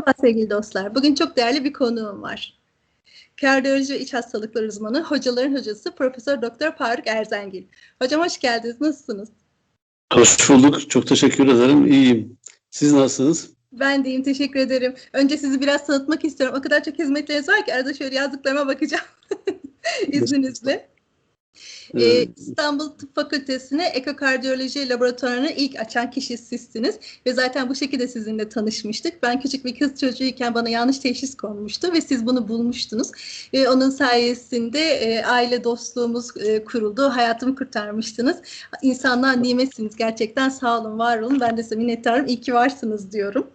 Merhaba sevgili dostlar. Bugün çok değerli bir konuğum var. Kardiyoloji ve iç hastalıklar uzmanı, hocaların hocası Profesör Doktor Faruk Erzengil. Hocam hoş geldiniz. Nasılsınız? Hoş bulduk. Çok teşekkür ederim. İyiyim. Siz nasılsınız? Ben deyim. Teşekkür ederim. Önce sizi biraz tanıtmak istiyorum. O kadar çok hizmetleriniz var ki arada şöyle yazdıklarıma bakacağım. İzninizle. Ee, İstanbul Tıp Fakültesi'ne ekokardiyoloji laboratuvarını ilk açan kişi sizsiniz. Ve zaten bu şekilde sizinle tanışmıştık. Ben küçük bir kız çocuğuyken bana yanlış teşhis konmuştu ve siz bunu bulmuştunuz. Ve onun sayesinde e, aile dostluğumuz e, kuruldu. Hayatımı kurtarmıştınız. İnsanlar nimetsiniz. Gerçekten sağ olun, var olun. Ben de size minnettarım. İyi ki varsınız diyorum.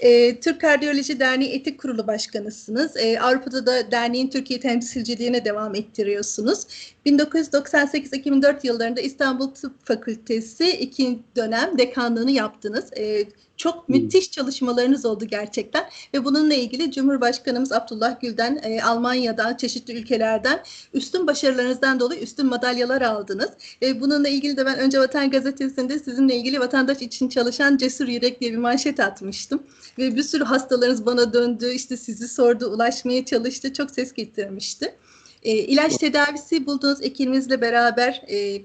E, Türk Kardiyoloji Derneği Etik Kurulu Başkanısınız. E, Avrupa'da da derneğin Türkiye temsilciliğine devam ettiriyorsunuz. 1998-2004 yıllarında İstanbul Tıp Fakültesi iki dönem dekanlığını yaptınız. E, çok müthiş çalışmalarınız oldu gerçekten ve bununla ilgili Cumhurbaşkanımız Abdullah Gül'den, e, Almanya'dan, çeşitli ülkelerden üstün başarılarınızdan dolayı üstün madalyalar aldınız. E, bununla ilgili de ben önce Vatan Gazetesi'nde sizinle ilgili vatandaş için çalışan cesur yürek diye bir manşet atmıştım. Ve bir sürü hastalarınız bana döndü, işte sizi sordu, ulaşmaya çalıştı, çok ses getirmişti. E, ilaç tedavisi bulduğunuz ekibimizle beraber e,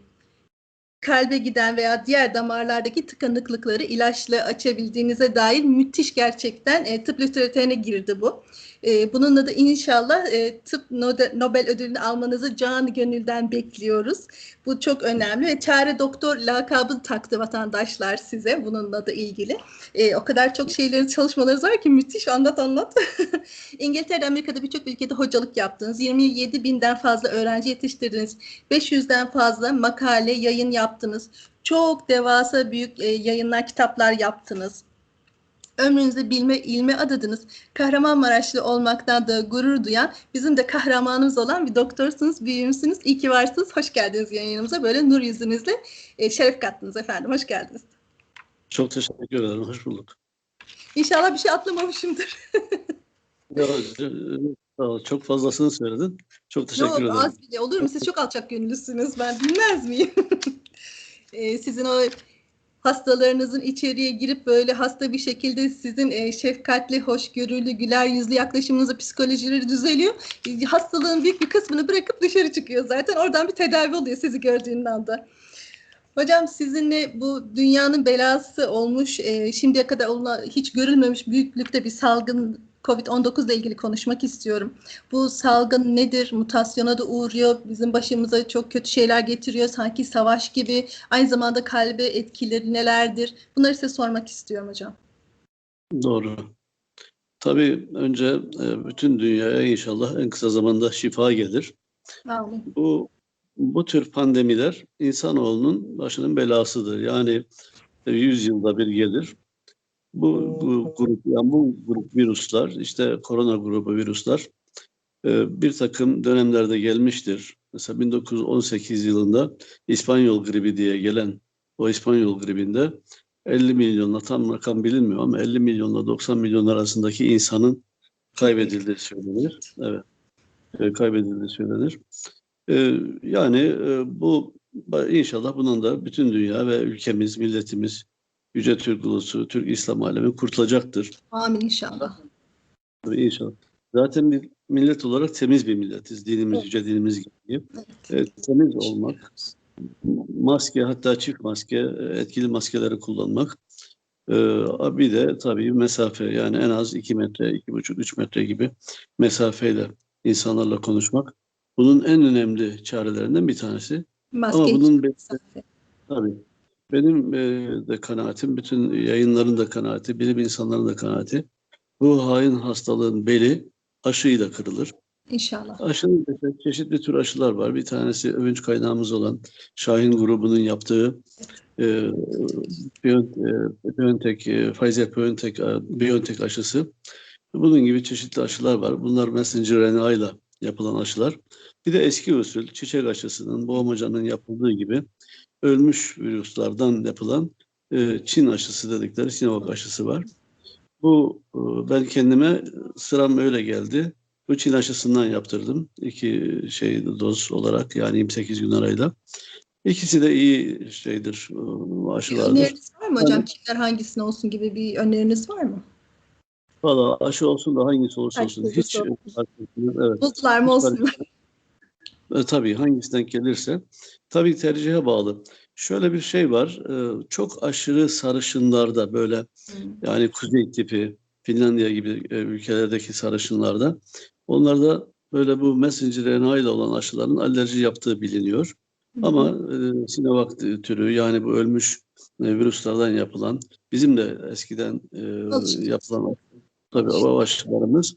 kalbe giden veya diğer damarlardaki tıkanıklıkları ilaçla açabildiğinize dair müthiş gerçekten e, tıp literatürüne girdi bu. E, bununla da inşallah e, tıp Nobel, ödülünü almanızı can gönülden bekliyoruz. Bu çok önemli ve çare doktor lakabı taktı vatandaşlar size bununla da ilgili. E, o kadar çok şeyleriniz, çalışmalarınız var ki müthiş anlat anlat. İngiltere, Amerika'da birçok ülkede hocalık yaptınız. 27 binden fazla öğrenci yetiştirdiniz. 500'den fazla makale, yayın yaptınız. Çok devasa büyük e, yayınlar, kitaplar yaptınız. Ömrünüzde bilme, ilme adadınız. Kahramanmaraşlı olmaktan da gurur duyan, bizim de kahramanımız olan bir doktorsunuz, büyüğümsünüz. İyi ki varsınız. Hoş geldiniz yayınımıza. Böyle nur yüzünüzle e, şeref kattınız efendim. Hoş geldiniz. çok teşekkür ederim. Hoş bulduk. İnşallah bir şey atlamamışımdır. Ya, e, çok fazlasını söyledin. Çok teşekkür Yok ederim. az bile olur mu? Siz çok alçak gönüllüsünüz. Ben bilmez miyim? Ee, sizin o hastalarınızın içeriye girip böyle hasta bir şekilde sizin e, şefkatli, hoşgörülü, güler yüzlü yaklaşımınızla psikolojileri düzeliyor. E, hastalığın büyük bir kısmını bırakıp dışarı çıkıyor zaten. Oradan bir tedavi oluyor sizi gördüğün anda. Hocam sizinle bu dünyanın belası olmuş, e, şimdiye kadar ona hiç görülmemiş büyüklükte bir salgın COVID-19 ile ilgili konuşmak istiyorum. Bu salgın nedir? Mutasyona da uğruyor. Bizim başımıza çok kötü şeyler getiriyor. Sanki savaş gibi. Aynı zamanda kalbe etkileri nelerdir? Bunları size sormak istiyorum hocam. Doğru. Tabii önce e, bütün dünyaya inşallah en kısa zamanda şifa gelir. Amin. Bu bu tür pandemiler insanoğlunun başının belasıdır. Yani e, 100 yılda bir gelir. Bu, bu grup yani bu grup virüsler işte korona grubu virüsler e, bir takım dönemlerde gelmiştir. Mesela 1918 yılında İspanyol gribi diye gelen o İspanyol gribinde 50 milyonla tam rakam bilinmiyor ama 50 milyonla 90 milyon arasındaki insanın kaybedildiği söylenir. Evet. E, kaybedildiği söylenir. E, yani e, bu inşallah bunun da bütün dünya ve ülkemiz, milletimiz, Yüce Türk ulusu, Türk İslam alemi kurtulacaktır. Amin inşallah. Tabii İnşallah. Zaten bir millet olarak temiz bir milletiz. Dinimiz, Evet. yüce dinimiz gibi. Evet. Evet, temiz olmak, maske hatta çift maske, etkili maskeleri kullanmak. Ee, bir de tabii mesafe yani en az 2 metre, 2,5-3 metre gibi mesafeyle insanlarla konuşmak. Bunun en önemli çarelerinden bir tanesi. Maske Ama bunun mesafe. Tabii. Benim e, de kanaatim, bütün yayınların da kanaati, bilim insanların da kanaati. Bu hain hastalığın beli aşıyla kırılır. İnşallah. Aşının çeşitli tür aşılar var. Bir tanesi övünç kaynağımız olan Şahin grubunun yaptığı e, Bion- e, BioNTech, e, Pfizer-BioNTech, e, BioNTech aşısı. Bunun gibi çeşitli aşılar var. Bunlar messenger RNA ile yapılan aşılar. Bir de eski usul çiçek aşısının, boğmacanın yapıldığı gibi ölmüş virüslerden yapılan e, Çin aşısı dedikleri Sinovac aşısı var. Bu e, ben kendime sıram öyle geldi. Bu Çin aşısından yaptırdım. İki şey doz olarak yani 28 gün arayla. İkisi de iyi şeydir, e, Bir aşılardır. öneriniz var mı hocam? Kimler hangisine olsun gibi bir öneriniz var mı? Valla aşı olsun da hangisi olursa olsun hiç olursa olsun. Evet. Buldular mı olsun mu? E, tabii hangisinden gelirse. Tabii tercihe bağlı. Şöyle bir şey var. e, çok aşırı sarışınlarda böyle yani kuzey tipi Finlandiya gibi e, ülkelerdeki sarışınlarda onlarda böyle bu messenger RNA ile olan aşıların alerji yaptığı biliniyor. Ama e, Sinovac türü yani bu ölmüş e, virüslerden yapılan bizim de eskiden e, yapılan tabii o aşılarımız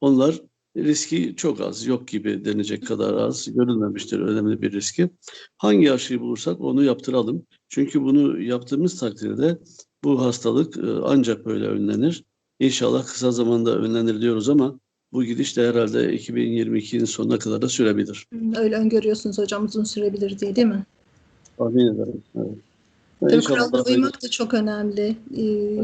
onlar riski çok az yok gibi denecek kadar az görülmemiştir önemli bir riski. Hangi aşıyı bulursak onu yaptıralım. Çünkü bunu yaptığımız takdirde bu hastalık e, ancak böyle önlenir. İnşallah kısa zamanda önlenir diyoruz ama bu gidiş de herhalde 2022'nin sonuna kadar da sürebilir. Öyle öngörüyorsunuz hocam uzun sürebilir diye değil mi? Tahmin ederim. Evet. Kurallara uymak da çok önemli. Ee,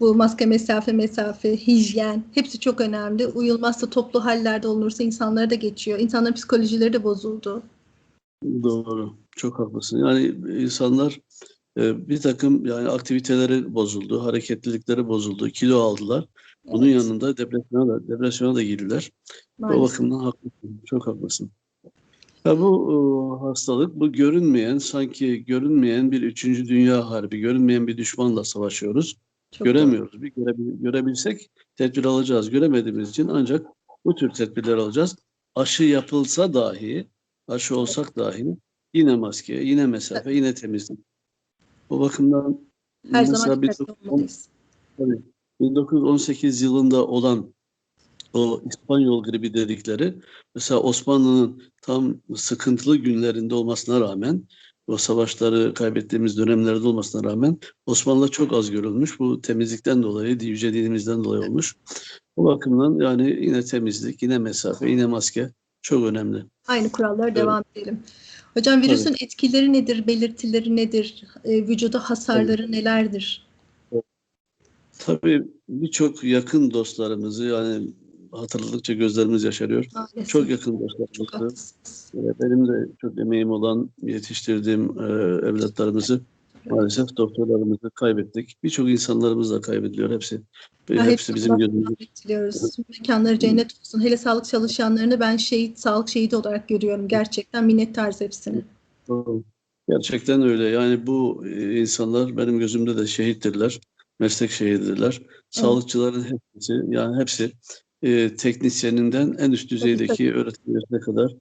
bu maske, mesafe, mesafe, hijyen hepsi çok önemli. Uyulmazsa toplu hallerde olunursa insanlara da geçiyor. İnsanların psikolojileri de bozuldu. Doğru. Çok haklısın. Yani insanlar e, bir takım yani aktiviteleri bozuldu, hareketlilikleri bozuldu, kilo aldılar. Bunun Evet, yanında depresyona da depresyona da girdiler. O maalesef. bakımdan haklısın. Çok haklısın. Ya bu e, hastalık, bu görünmeyen, sanki görünmeyen bir üçüncü dünya harbi, görünmeyen bir düşmanla savaşıyoruz. Çok doğru. Göremiyoruz. Bir görebil- görebilsek tedbir alacağız. Göremediğimiz için ancak bu tür tedbirler alacağız. Aşı yapılsa dahi, aşı olsak dahi yine maske, yine mesafe, yine temizlik. O bakımdan Her zaman mesela dikkatli 1910 olmalıyız. Tabii. 1918 yılında olan o İspanyol gribi dedikleri mesela Osmanlı'nın tam sıkıntılı günlerinde olmasına rağmen o savaşları kaybettiğimiz dönemlerde olmasına rağmen Osmanlı çok az görülmüş. Bu temizlikten dolayı, yüce dinimizden dolayı olmuş. O bakımdan yani yine temizlik, yine mesafe, yine maske çok önemli. Aynı kurallara devam edelim. Hocam virüsün etkileri nedir, belirtileri nedir, e, vücuda hasarları nelerdir? Tabii birçok yakın dostlarımızı yani hatırladıkça gözlerimiz yaşarıyor. Maalesef. Çok yakın. Evet, Benim de çok emeğim olan yetiştirdiğim e, evlatlarımızı maalesef doktorlarımızı kaybettik. Birçok insanlarımız da kaybediliyor hepsi. Ya hepsi bizim gözümüzde. Mekanları cennet olsun. Hele sağlık çalışanlarını ben şehit, sağlık şehidi olarak görüyorum. Gerçekten minnettarız hepsine. Gerçekten öyle. Yani bu e, insanlar benim gözümde de şehittirler. Meslek şehididirler. Sağlıkçıların hepsi yani hepsi e, teknisyeninden en üst düzeydeki öğretim üyesine kadar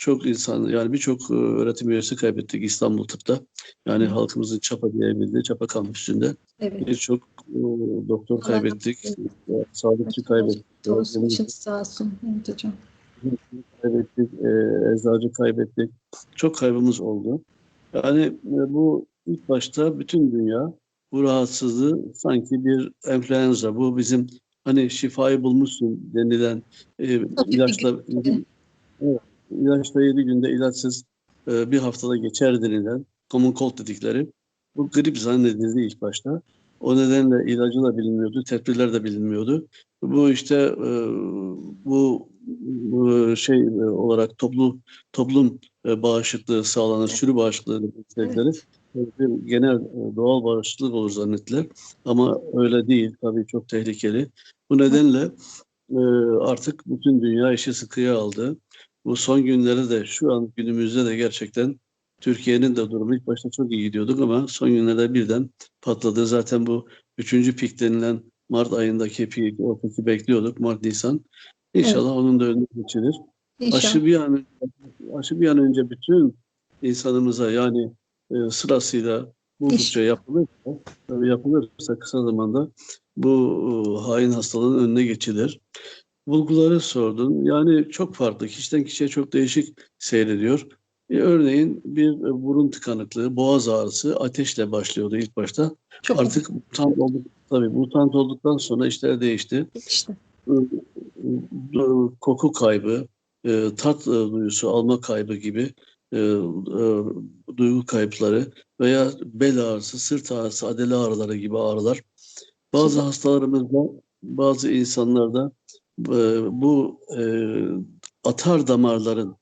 çok insan yani birçok e, öğretim üyesi kaybettik İstanbul Tıp'ta. Yani Hı. halkımızın çapa diyebildiği çapa kampüsünde Evet. birçok e, doktor Allah kaybettik, rahmet e, sağlıkçı kaybettik, Olsun, içiniz sağ olsun. Evet hocam. kaybettik, e, eczacı kaybettik. Çok kaybımız oldu. Yani e, bu ilk başta bütün dünya bu rahatsızlığı sanki bir enfluenza, bu bizim hani şifayı bulmuşsun denilen e, ilaçla evet, ilaçla 7 günde ilaçsız e, bir haftada geçer denilen common cold dedikleri bu grip zannedildi ilk başta. O nedenle ilacı da bilinmiyordu, tedbirler de bilinmiyordu. Bu işte e, bu, bu şey e, olarak toplu toplum e, bağışıklığı sağlanır, sürü bağışıklığı dedikleri bir genel e, doğal bağışıklık olur zannettiler. Ama öyle değil, tabii çok tehlikeli. Bu nedenle e, artık bütün dünya işi sıkıya aldı. Bu son günlerde de şu an günümüzde de gerçekten Türkiye'nin de durumu ilk başta çok iyi gidiyorduk ama son günlerde birden patladı. Zaten bu üçüncü pik denilen Mart ayındaki pik, o piki bekliyorduk Mart Nisan. İnşallah onun da önüne geçilir. İnşallah. Aşı bir an aşı bir an önce bütün insanımıza yani e, sırasıyla buldukça yapılırsa, yapılırsa kısa zamanda bu e, hain hastalığın önüne geçilir. Bulguları sordun. Yani çok farklı. Kişiden kişiye çok değişik seyrediyor. E, örneğin bir burun tıkanıklığı, boğaz ağrısı ateşle başlıyordu ilk başta. Çok Artık mutant olduk. Tabii mutant olduktan sonra işler değişti. işte. Koku kaybı, e, tat e, duyusu alma kaybı gibi e, e, duygu kayıpları veya bel ağrısı, sırt ağrısı, adele ağrıları gibi ağrılar. Bazı hastalarımızda, bazı insanlarda e, bu e, atar damarların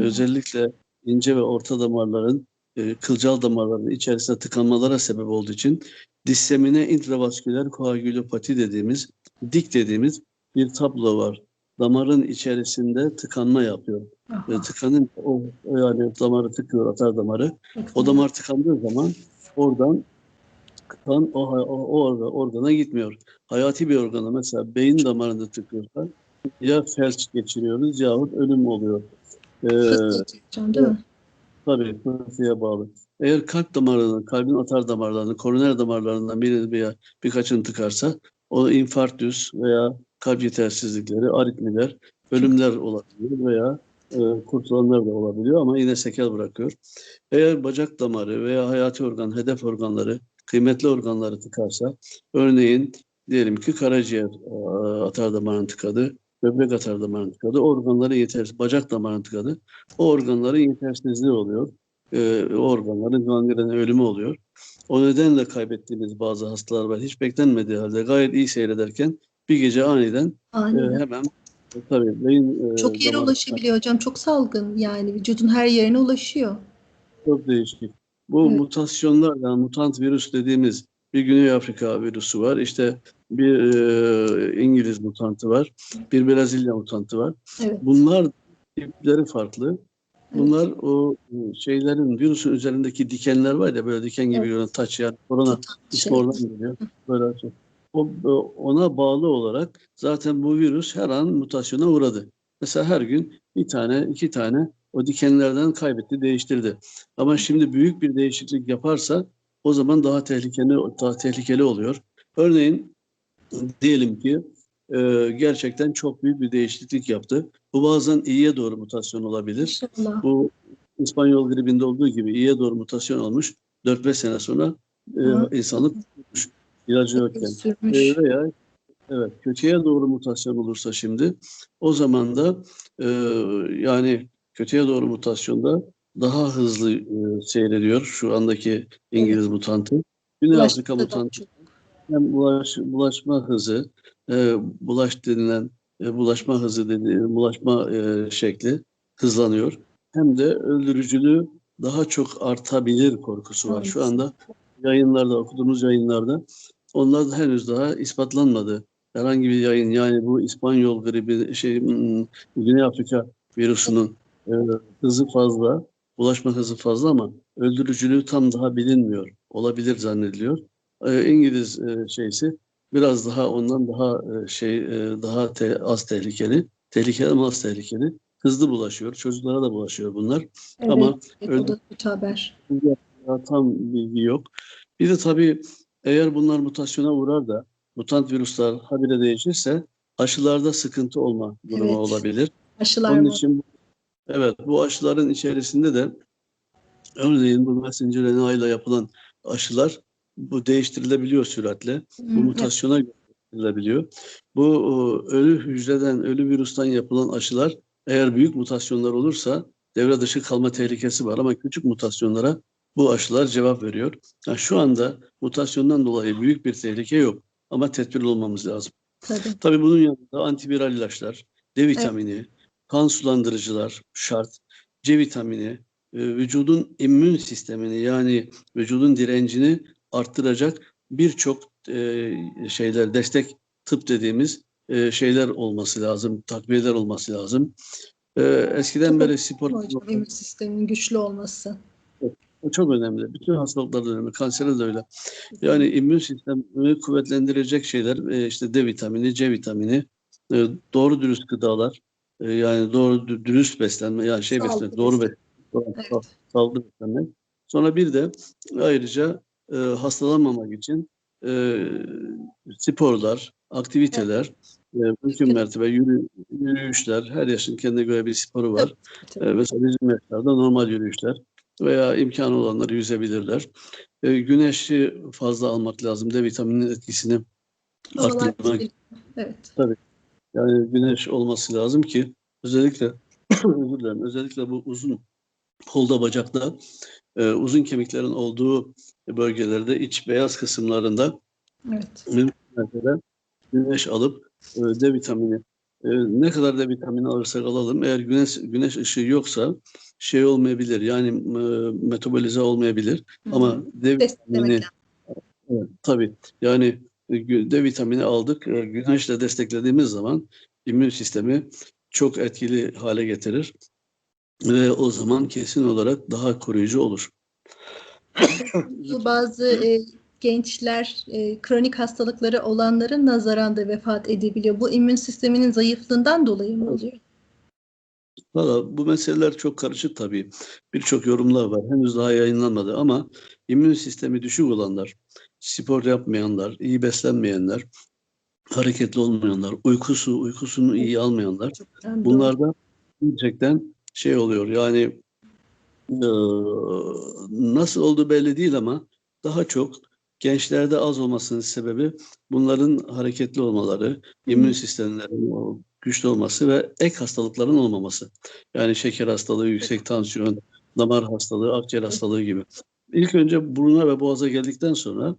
özellikle ince ve orta damarların e, kılcal damarların içerisinde tıkanmalara sebep olduğu için dissemine intravasküler koagülopati dediğimiz dik dediğimiz bir tablo var. Damarın içerisinde tıkanma yapıyor. Aha, Ve tıkanın o, yani damarı tıkıyor, atar damarı. O damar tıkandığı zaman oradan kan o, o, o orga- organa gitmiyor. Hayati bir organa mesela beyin damarında tıkıyorsa ya felç geçiriyoruz yahut ölüm oluyor. Ee, hocam, değil mi? tabii pratiğe bağlı. Eğer kalp damarının, kalbin atar damarlarını, koroner damarlarından biri veya birkaçını tıkarsa o infarktüs veya kalp yetersizlikleri, aritmiler, ölümler olabilir veya e, kurtulanlar da olabiliyor ama yine sekel bırakıyor. Eğer bacak damarı veya hayati organ, hedef organları, kıymetli organları tıkarsa, örneğin diyelim ki karaciğer e, atar damarını tıkadı, böbrek atar damarını tıkadı, o organların yetersiz, bacak damarını tıkadı, o organların yetersizliği oluyor. E, o organların gangrene ölümü oluyor. O nedenle kaybettiğimiz bazı hastalar var. Hiç beklenmediği halde gayet iyi seyrederken bir gece aniden e, Aynen. hemen e, tabii beyin e, Çok yere damarı- ulaşabiliyor hocam. Çok salgın yani vücudun her yerine ulaşıyor. Çok değişik. Bu Evet. mutasyonlar yani mutant virüs dediğimiz bir Güney Afrika virüsü var. İşte bir e, İngiliz mutantı var. Bir Brezilya mutantı var. Evet. Bunlar tipleri farklı. Bunlar o e, şeylerin virüsün üzerindeki dikenler var ya böyle diken gibi Evet. görünen taç yani korona ismi oradan geliyor. Böyle şey. O, o- ona bağlı olarak zaten bu virüs her an mutasyona uğradı. Mesela her gün bir tane, iki tane o dikenlerden kaybetti, değiştirdi. Ama şimdi büyük bir değişiklik yaparsa o zaman daha tehlikeli, daha tehlikeli oluyor. Örneğin diyelim ki e, gerçekten çok büyük bir değişiklik yaptı. Bu bazen iyiye doğru mutasyon olabilir. İnşallah. Bu İspanyol gribinde olduğu gibi iyiye doğru mutasyon olmuş. 4-5 sene sonra e, insanlık ilacı yokken. Sürmüş. E, veya evet kötüye doğru mutasyon olursa şimdi o zaman da e, yani kötüye doğru mutasyonda daha hızlı e, seyrediyor şu andaki İngiliz mutantı. Güney Ulaştığı Afrika mutantı hem bulaş, bulaşma hızı, e, bulaş denilen e, bulaşma hızı dedi, bulaşma e, şekli hızlanıyor. Hem de öldürücülüğü daha çok artabilir korkusu var. Şu anda yayınlarda, okuduğumuz yayınlarda onlar da henüz daha ispatlanmadı. Herhangi bir yayın yani bu İspanyol gribi, şey, hmm, Güney Afrika virüsünün e, hızı fazla, bulaşma hızı fazla ama öldürücülüğü tam daha bilinmiyor. Olabilir zannediliyor. E, İngiliz e, şeysi biraz daha ondan daha e, şey e, daha te- az tehlikeli. Tehlikeli ama az tehlikeli. Hızlı bulaşıyor. Çocuklara da bulaşıyor bunlar. Evet, Ama evet, o da kötü haber. Tam bilgi yok. Bir de tabii eğer bunlar mutasyona uğrar da mutant virüsler habire değişirse aşılarda sıkıntı olma durumu Evet. olabilir. Aşılar Onun mı? için evet bu aşıların içerisinde de örneğin bu messenger RNA ile yapılan aşılar bu değiştirilebiliyor süratle. Bu Hı, mutasyona gösterilebiliyor. Bu o, ölü hücreden, ölü virüsten yapılan aşılar eğer büyük mutasyonlar olursa devre dışı kalma tehlikesi var ama küçük mutasyonlara bu aşılar cevap veriyor. Yani şu anda mutasyondan dolayı büyük bir tehlike yok ama tedbirli olmamız lazım. Tabii. Tabii bunun yanında antiviral ilaçlar, D vitamini, kan sulandırıcılar şart, C vitamini, e, vücudun immün sistemini yani vücudun direncini arttıracak birçok e, şeyler, destek tıp dediğimiz e, şeyler olması lazım, takviyeler olması lazım. Eskiden beri spor Hocam immün sistemin güçlü olması. O çok önemli. Bütün hastalıklarda önemli. Kanserde de öyle. Yani immün sistemi kuvvetlendirecek şeyler e, işte D vitamini, C vitamini, e, doğru dürüst gıdalar, e, yani doğru dü- dürüst beslenme, yani şey Sağlıklı beslenme, doğru beslenme. beslenme, Evet. sa- sağlıklı beslenmek. Sonra bir de ayrıca e, hastalanmamak için e, sporlar, aktiviteler, e, mümkün mertebe yürü, yürüyüşler, her yaşın kendine göre bir sporu var. Tabii. E, mesela bizim yaşlarda normal yürüyüşler veya imkanı olanlar yüzebilirler. E, güneşi fazla almak lazım. D vitamininin etkisini arttırmak. Evet. Yani güneş olması lazım ki özellikle özür dilerim, özellikle bu uzun kolda bacakta e, uzun kemiklerin olduğu bölgelerde iç beyaz kısımlarında Evet. mümkün mertebe güneş alıp e, D vitamini e, ne kadar D vitamini alırsak alalım eğer güneş güneş ışığı yoksa şey olmayabilir yani e, metabolize olmayabilir Hı hı. ama D vitamini evet, tabii yani e, D vitamini aldık. E, Güneşle desteklediğimiz zaman immün sistemi çok etkili hale getirir. Ve o zaman kesin olarak daha koruyucu olur. Bu bazı e, gençler e, kronik hastalıkları olanların nazaran da vefat edebiliyor. Bu immün sisteminin zayıflığından dolayı mı oluyor? Valla bu meseleler çok karışık tabii. Birçok yorumlar var. Henüz daha yayınlanmadı ama immün sistemi düşük olanlar, spor yapmayanlar, iyi beslenmeyenler, hareketli olmayanlar, uykusu, uykusunu iyi almayanlar bunlarda gerçekten şey oluyor yani nasıl olduğu belli değil ama daha çok gençlerde az olmasının sebebi bunların hareketli olmaları, immün sistemlerinin güçlü olması ve ek hastalıkların olmaması. Yani şeker hastalığı, yüksek tansiyon, damar hastalığı, akciğer hastalığı gibi. İlk önce buruna ve boğaza geldikten sonra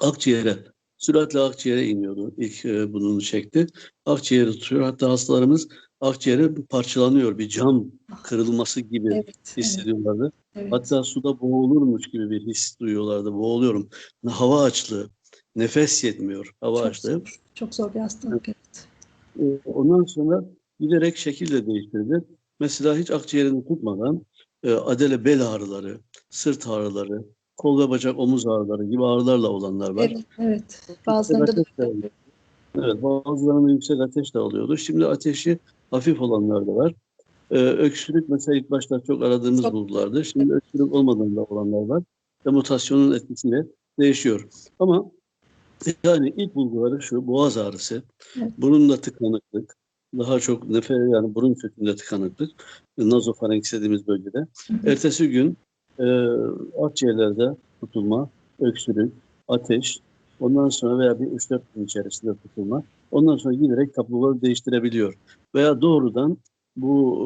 akciğere, süratle akciğere iniyordu ilk e, bunun şekli. Akciğeri tutuyor. Hatta hastalarımız akciğeri parçalanıyor, bir cam kırılması gibi Evet, hissediyorlardı. evet. Hatta suda boğulurmuş gibi bir his duyuyorlardı. Boğuluyorum. Hava açlığı, nefes yetmiyor. Hava Çok açlığı. zor, çok zor bir hastalık. Evet. Ee, Ondan sonra giderek şekil de değiştirdi. Mesela hiç akciğerini tutmadan e, adele bel ağrıları, sırt ağrıları, kol ve bacak omuz ağrıları gibi ağrılarla olanlar var. Evet, evet. Bazılarında. Evet, bazılarında yüksek ateş de oluyordu. Şimdi ateşi hafif olanlar da var. Ee, öksürük mesela ilk başta çok aradığımız Çok- bulgulardı. Şimdi öksürük olmadan da olanlar var. Ve mutasyonun etkisiyle değişiyor. Ama yani ilk bulguları şu boğaz ağrısı, Evet. burunda tıkanıklık, daha çok nefes yani burun kökünde tıkanıklık, nazofarenks dediğimiz bölgede. Hı hı. Ertesi gün e, akciğerlerde tutulma, öksürük, ateş, ondan sonra veya bir 3-4 gün içerisinde tutulma, ondan sonra giderek tabloları değiştirebiliyor. Veya doğrudan bu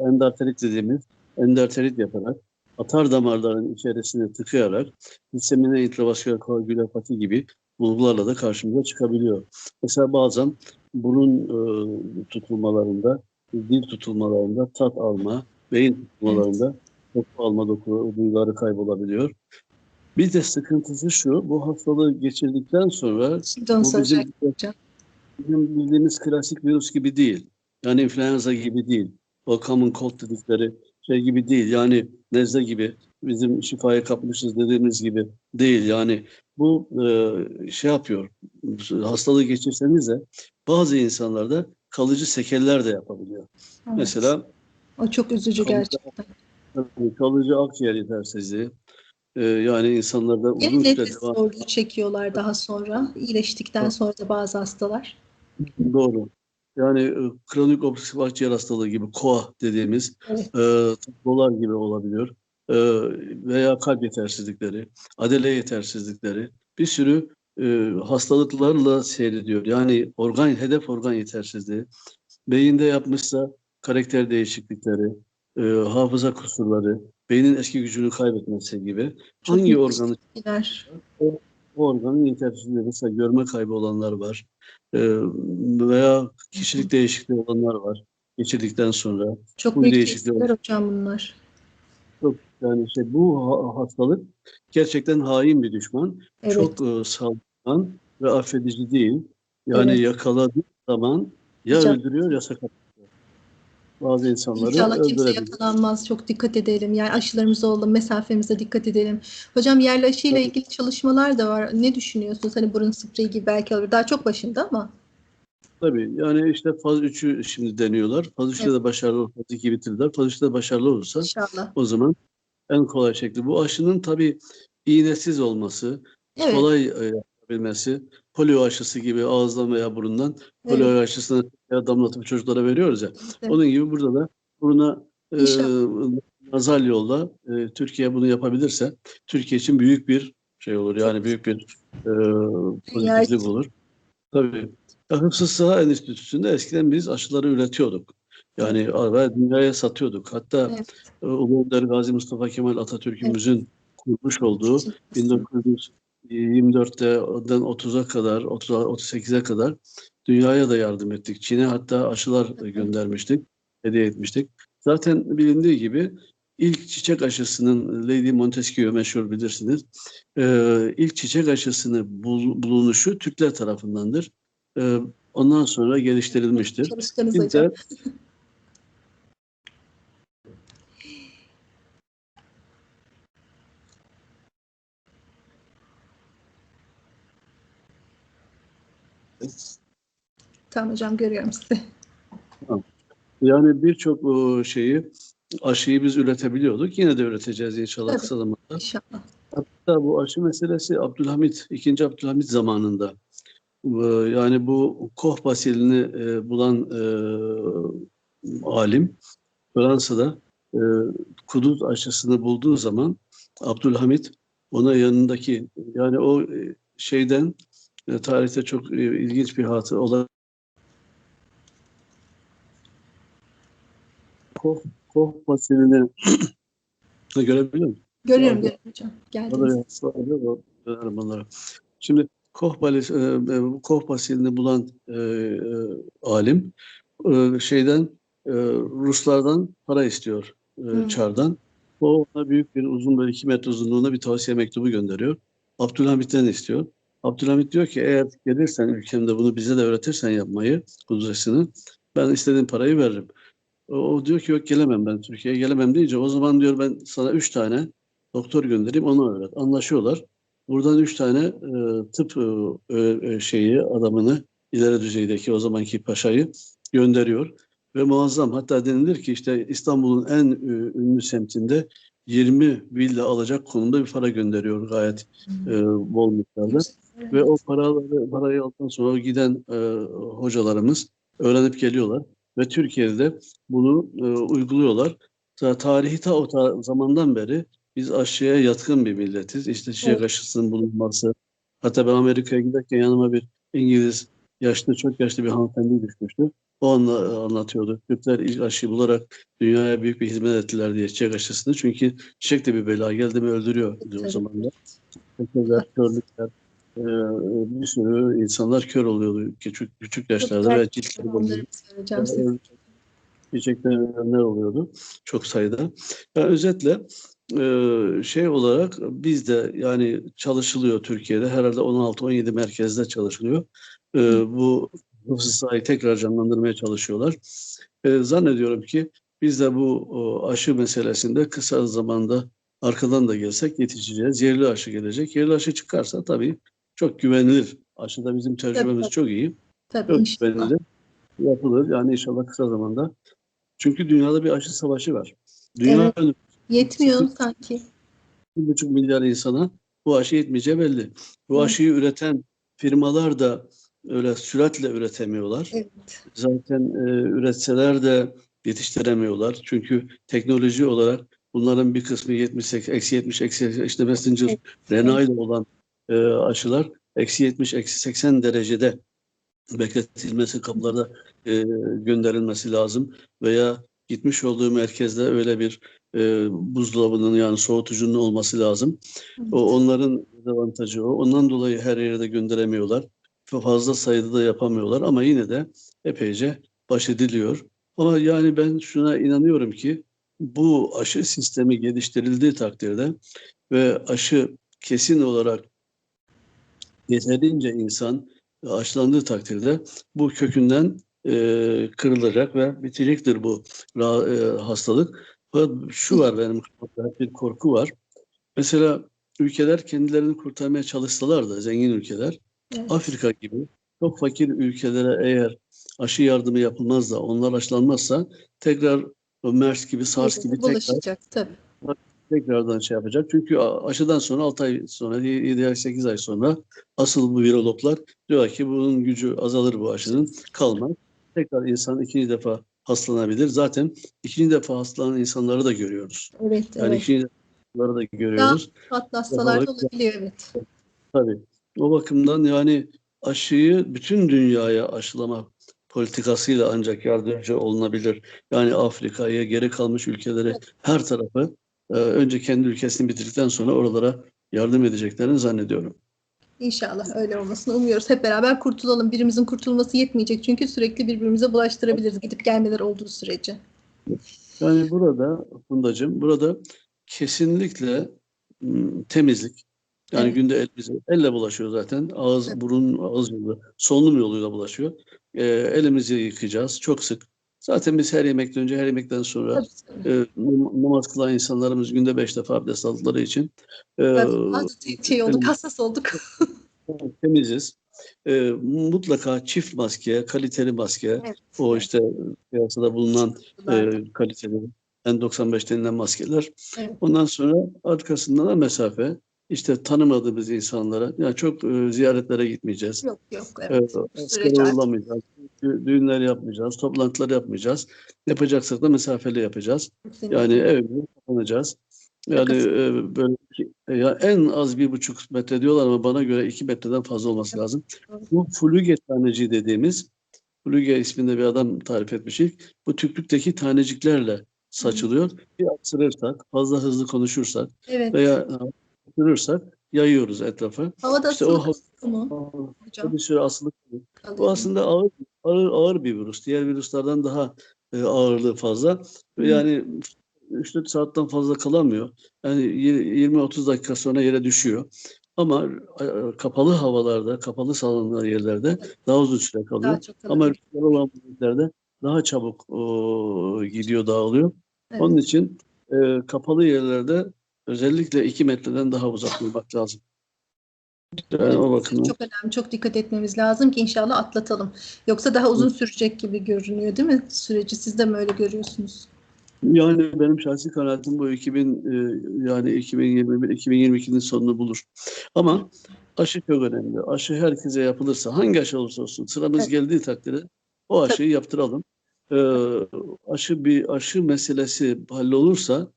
e, endarterit dediğimiz endarterit yaparak, atar damarların içerisine tıkayarak dissemine intravasküler koagülopati gibi bulgularla da karşımıza çıkabiliyor. Mesela bazen burun e, tutulmalarında, dil tutulmalarında tat alma, beyin tutulmalarında koku alma doku, duyuları kaybolabiliyor. Bir de sıkıntısı şu, bu hastalığı geçirdikten sonra Şimdi onu bu bizim. Bizim bildiğimiz klasik virüs gibi değil. Yani influenza gibi değil. O common cold dedikleri şey gibi değil. Yani nezle gibi bizim şifaya kapmışız dediğimiz gibi değil. Yani bu e, şey yapıyor. Hastalığı geçirseniz de bazı insanlarda kalıcı sekeller de yapabiliyor. Evet. Mesela o çok üzücü kalıcı, gerçekten. kalıcı akciğer yetersizliği. e, yani insanlarda uzun süre devam çekiyorlar daha sonra. İyileştikten Evet. sonra da bazı hastalar. Doğru. Yani e, kronik obstrüktif akciğer hastalığı gibi KOA dediğimiz Evet. e, tablolar gibi olabiliyor. E, veya kalp yetersizlikleri, adele yetersizlikleri bir sürü e, hastalıklarla seyrediyor. Yani organ hedef organ yetersizliği, beyinde yapmışsa karakter değişiklikleri, e, hafıza kusurları, beynin eski gücünü kaybetmesi gibi hangi organı. O organın yetersizliği mesela görme kaybı olanlar var Ee, veya kişilik değişikliği olanlar var geçirdikten sonra Çok büyük değişikliği testler hocam bunlar. çok yani şey bu ha- hastalık gerçekten hain bir düşman Evet. çok e, saldırgan ve affedici değil yani Evet. yakaladığı zaman ya Hocam- öldürüyor ya sakatlatıyor bazı insanları İnşallah kimse yakalanmaz. Çok dikkat edelim. Yani aşılarımıza olalım, mesafemize dikkat edelim. Hocam yerli aşıyla Tabii. ilgili çalışmalar da var. Ne düşünüyorsunuz? Hani burun spreyi gibi belki olur. Daha çok başında ama. Tabii yani işte faz 3'ü şimdi deniyorlar. Faz 3'te de başarılı olursa, faz 2 bitirdiler. Faz 3'te de başarılı olursa İnşallah. O zaman en kolay şekli. Bu aşının tabii iğnesiz olması, Evet. kolay e, yapabilmesi, polio aşısı gibi ağızdan veya burundan polio evet, aşısını damlatıp çocuklara veriyoruz ya. evet. Onun gibi burada da buruna e, İnşallah. nazal yolda e, Türkiye bunu yapabilirse Türkiye için büyük bir şey olur. Yani büyük bir e, pozitiflik için. olur. Tabii. Hıfzı Sıha Enstitüsü'nde eskiden biz aşıları üretiyorduk. Yani ve dünyaya satıyorduk. Hatta Evet. e, Ulu Önder Gazi Mustafa Kemal Atatürk'ümüzün kurmuş olduğu 1924'ten 30'a kadar, 30 38'e kadar dünyaya da yardım ettik. Çin'e hatta aşılar göndermiştik, hediye etmiştik. Zaten bilindiği gibi ilk çiçek aşısının Lady Montesquieu meşhur bilirsiniz. Ee, ilk çiçek aşısını bul- bulunuşu Türkler tarafındandır. Ee, ondan sonra geliştirilmiştir. Çalışkanız Biz hocam. Tamam hocam görüyorum sizi. yani birçok e, şeyi aşıyı biz üretebiliyorduk. Yine de üreteceğiz inşallah kısa zamanda. İnşallah. Hatta bu aşı meselesi Abdülhamit, 2. Abdülhamit zamanında e, yani bu Koh basilini e, bulan alim Fransa'da kuduz aşısını bulduğu zaman Abdülhamit ona yanındaki yani o şeyden e, tarihte çok e, ilginç bir hatı olan Koh, Koh basilini görebiliyor musun? Görüyorum, görüyorum hocam. Onlara. Şimdi Koh, e, e, Koh basilini bulan e, e, alim e, şeyden e, Ruslardan para istiyor e, Hı. Çar'dan. O ona büyük bir uzun böyle iki metre uzunluğunda bir tavsiye mektubu gönderiyor. Abdülhamit'ten istiyor. Abdülhamit diyor ki eğer gelirsen ülkemde bunu bize de öğretirsen yapmayı, kudresini ben istediğim parayı veririm. O, o diyor ki yok gelemem ben Türkiye'ye gelemem deyince o zaman diyor ben sana üç tane doktor göndereyim onu öğret. Anlaşıyorlar. Buradan üç tane e, tıp e, e, şeyi adamını ileri düzeydeki o zamanki paşayı gönderiyor. Ve muazzam hatta denilir ki işte İstanbul'un en e, ünlü semtinde 20 villa alacak konumda bir para gönderiyor gayet e, bol miktarda. Ve o paraları, parayı aldıktan sonra o giden e, hocalarımız öğrenip geliyorlar. Ve Türkiye'de bunu e, uyguluyorlar. Ta, tarihi ta o ta- zamandan beri biz aşıya yatkın bir milletiz. İşte çiçek Evet. aşısının bulunması. Hatta ben Amerika'ya giderken yanıma bir İngiliz yaşlı, çok yaşlı bir hanımefendi düşmüştü. O anla, anlatıyordu. Türkler ilk aşıyı bularak dünyaya büyük bir hizmet ettiler diye çiçek aşısını. Çünkü çiçek de bir bela geldi mi öldürüyor diyor o Tabii. zamanlar. Kötüler, körlükler, e, bir sürü insanlar kör oluyordu küçük küçük yaşlarda ve ciltleri. Çiçekten ölenler oluyordu çok sayıda. Yani özetle e, şey olarak biz de yani çalışılıyor Türkiye'de herhalde 16-17 merkezde çalışılıyor. E, bu hıfzı sahayı tekrar canlandırmaya çalışıyorlar. E, zannediyorum ki biz de bu o, aşı meselesinde kısa zamanda arkadan da gelsek yetişeceğiz. Yerli aşı gelecek. Yerli aşı çıkarsa tabii çok güvenilir. Aşıda bizim tecrübemiz tabii. çok iyi. Tabii Çok inşallah. güvenilir. Yapılır. Yani inşallah kısa zamanda. Çünkü dünyada bir aşı savaşı var. Dünya Evet. Yetmiyor sanki. bir buçuk milyar insana bu aşı yetmeyeceği belli. Bu Evet. aşıyı üreten firmalar da öyle süratle üretemiyorlar. Evet. Zaten e, üretseler de yetiştiremiyorlar. Çünkü teknoloji olarak bunların bir kısmı 70, eksi 70, eksi işte messenger Evet. RNA ile olan e, aşılar eksi 70, eksi 80 derecede bekletilmesi, kapılarda e, gönderilmesi lazım veya gitmiş olduğu merkezde öyle bir e, buzdolabının yani soğutucunun olması lazım. O onların avantajı o. Ondan dolayı her yere de gönderemiyorlar. Fazla sayıda da yapamıyorlar ama yine de epeyce baş ediliyor. Ama yani ben şuna inanıyorum ki bu aşı sistemi geliştirildiği takdirde ve aşı kesin olarak yeterince insan aşılandığı takdirde bu kökünden e, kırılacak ve bitecektir bu ra- e, hastalık. Şu var benim kafamda bir korku var. Mesela ülkeler kendilerini kurtarmaya çalışsalar da zengin ülkeler Evet. Afrika gibi çok fakir ülkelere eğer aşı yardımı yapılmaz da onlar aşılanmazsa tekrar MERS gibi SARS gibi tekrar bulaşacak tabii. Tekrardan şey yapacak. Çünkü aşıdan sonra 6 ay sonra 7 ay 8 ay sonra asıl bu virologlar diyor ki bunun gücü azalır bu aşının kalmaz. Tekrar insan ikinci defa hastalanabilir. Zaten ikinci defa hastalanan insanları da görüyoruz. Evet, Yani evet. ikinci defaları da görüyoruz. Tatlı hastalar da olabiliyor evet. Tabii. O bakımdan yani aşıyı bütün dünyaya aşılama politikasıyla ancak yardımcı olunabilir. Yani Afrika'ya, geri kalmış ülkelere, her tarafı e, önce kendi ülkesini bitirdikten sonra oralara yardım edeceklerini zannediyorum. İnşallah öyle olmasını umuyoruz. Hep beraber kurtulalım. Birimizin kurtulması yetmeyecek çünkü sürekli birbirimize bulaştırabiliriz gidip gelmeler olduğu sürece. Yani burada Fundacığım, burada kesinlikle m, temizlik. Yani Evet. günde elimize, elle bulaşıyor zaten. Ağız, Evet. burun, ağız yolu, solunum yoluyla bulaşıyor. Ee, elimizi yıkayacağız çok sık. Zaten biz her yemekten önce, her yemekten sonra e, nam- namaz kılan insanlarımız günde beş defa abdest aldıkları için e, şey olduk, hassas olduk. temiziz. E, mutlaka çift maske, kaliteli maske, Evet. o işte piyasada bulunan e, kaliteli N95 denilen maskeler. Evet. Ondan sonra arkasından da mesafe. İşte tanımadığımız insanlara, yani çok e, ziyaretlere gitmeyeceğiz. Yok yok E, evet. Askere Düğünler yapmayacağız, toplantılar yapmayacağız. Yapacaksak da mesafeli yapacağız. kesinlikle. Yani evimizi kapanacağız. Yani e, böyle iki- e, ya en az bir buçuk metre diyorlar ama bana göre iki metreden fazla olması lazım. Bu fluge taneci dediğimiz, fluge isminde bir adam tarif etmiş ilk. Bu tüplükteki taneciklerle saçılıyor. Bir aksırırsak, fazla hızlı konuşursak Evet. veya aksırırsak yayıyoruz etrafa. Havada İşte o hava- mı hocam? Bir süre asılık. Bu aslında ağır, ağır, ağır bir virüs. Diğer virüslerden daha e, ağırlığı fazla. Hı. Yani 3-4 saatten fazla kalamıyor. Yani y- 20-30 dakika sonra yere düşüyor. Ama e, kapalı havalarda, kapalı salonlar yerlerde daha uzun süre kalıyor. Daha çok Ama rüzgar olan bölgelerde daha çabuk o, gidiyor, dağılıyor. Evet. Onun için e, kapalı yerlerde özellikle 2 metreden daha uzak durmak lazım. Yani o bakımdan. Çok önemli, çok dikkat etmemiz lazım ki inşallah atlatalım. Yoksa daha uzun sürecek gibi görünüyor değil mi? Süreci siz de mi öyle görüyorsunuz? Yani benim şahsi kanaatim bu 2000 e, yani 2021 2022'nin sonunu bulur. Ama aşı çok önemli. Aşı herkese yapılırsa hangi aşı olursa olsun sıramız Evet. geldiği takdirde o aşıyı yaptıralım. Ee, aşı bir aşı meselesi hallolursa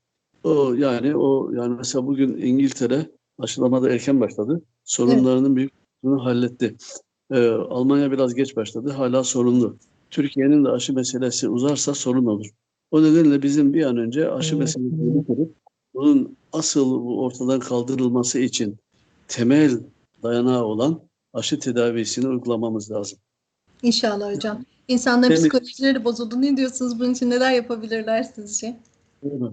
o yani o yani mesela bugün İngiltere aşılamada erken başladı. Sorunlarının büyük kısmını halletti. Ee, Almanya biraz geç başladı. Hala sorunlu. Türkiye'nin de aşı meselesi uzarsa sorun olur. O nedenle bizim bir an önce aşı meselesini bitirip bunun asıl ortadan kaldırılması için temel dayanağı olan aşı tedavisini uygulamamız lazım. İnşallah hocam. İnsanların Demek- psikolojileri bozuldu. Ne diyorsunuz? Bunun için neler yapabilirler sizce? Mi?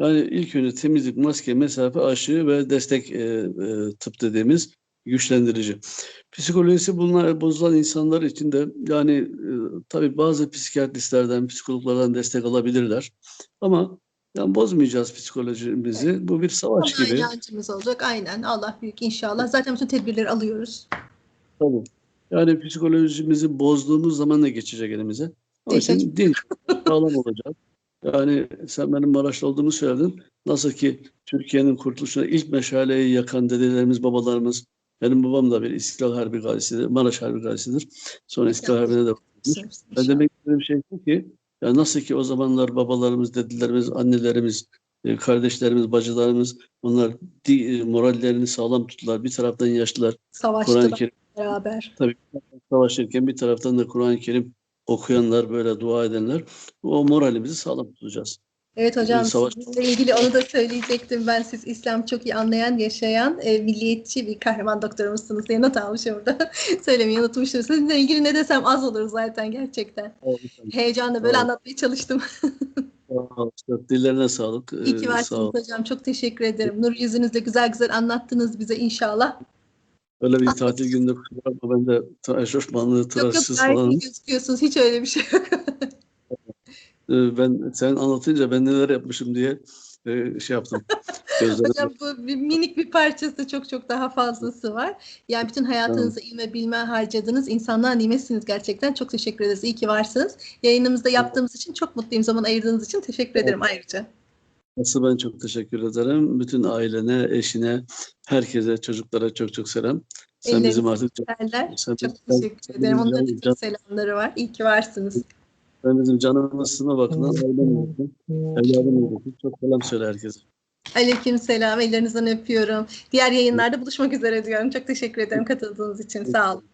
Yani ilk önce temizlik, maske, mesafe, aşı ve destek e, e, tıp dediğimiz güçlendirici. Psikolojisi bunlar bozulan insanlar için de yani e, tabii bazı psikiyatristlerden, psikologlardan destek alabilirler. Ama yani bozmayacağız psikolojimizi. Bu bir savaş Ona gibi. inancımız olacak. Aynen. Allah büyük inşallah. Zaten bütün tedbirleri alıyoruz. Tabii. Yani psikolojimizi bozduğumuz zaman ne geçecek elimize? İçin Geçecek. din sağlam olacak. Yani sen benim Maraşlı olduğumu söyledin. Nasıl ki Türkiye'nin kurtuluşuna ilk meşaleyi yakan dedelerimiz, babalarımız, benim babam da bir İstiklal Harbi gazisidir, Maraş Harbi gazisidir. Sonra İstiklal Harbi'ne de Ben İnşallah. demek istediğim şey şu ki, ya nasıl ki o zamanlar babalarımız, dedelerimiz, annelerimiz, e, kardeşlerimiz, bacılarımız, onlar e, morallerini sağlam tuttular. Bir taraftan yaşlılar, Kur'an-ı Savaştılar Kerim beraber. Tabii savaşırken bir taraftan da Kur'an-ı Kerim okuyanlar, böyle dua edenler o moralimizi sağlam tutacağız. Evet hocam Savaş- sizinle ilgili onu da söyleyecektim ben. Siz İslam çok iyi anlayan, yaşayan, e, milliyetçi bir kahraman doktorumuzsunuz diye not almışım orada. Söylemeyi unutmuşum. Sizinle ilgili ne desem az olur zaten gerçekten. Heyecanla böyle ol. anlatmaya çalıştım. Dillerine sağlık. İyi ki Ee, varsınız sağ hocam. Çok teşekkür ederim. Nur yüzünüzle güzel güzel anlattınız bize inşallah. Böyle bir tatil gününde kusura ben de eşofmanlı, Yok yok tıraşsız gayet iyi falanım. gözüküyorsunuz. Hiç öyle bir şey yok. Ee, Ben sen anlatınca ben neler yapmışım diye e, şey yaptım. Hocam bu bir, minik bir parçası çok çok daha fazlası var. Yani bütün hayatınızı ilme bilme harcadınız. İnsanlığa nimetsiniz gerçekten. Çok teşekkür ederiz. İyi ki varsınız. Yayınımızda yaptığımız için çok mutluyum. Zaman ayırdığınız için teşekkür ederim ayrıca. Nasıl ben çok teşekkür ederim. Bütün ailene, eşine, herkese, çocuklara çok çok selam. Sen Ellerinize bizim artık Teşekkürler. sen- Çok teşekkür sen ederim. Onların da can- çok selamları var. İyi ki varsınız. sen bizim canımızsına bakılan ailemizsin. Evladımızsın. Çok selam söyle herkese. Aleyküm selam. Ellerinizden öpüyorum. Diğer yayınlarda buluşmak üzere diyorum. Çok teşekkür ederim katıldığınız için. Sağ olun.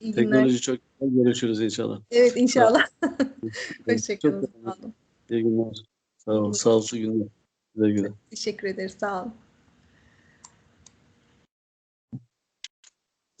İyi günler. Teknoloji çok güzel. Görüşürüz inşallah. Evet inşallah. Çok Hoşçakalın. Sağ olun. iyi günler. Sağ ol. Sağlıklı günler. Güle güle. Teşekkür ederiz. Sağ olun.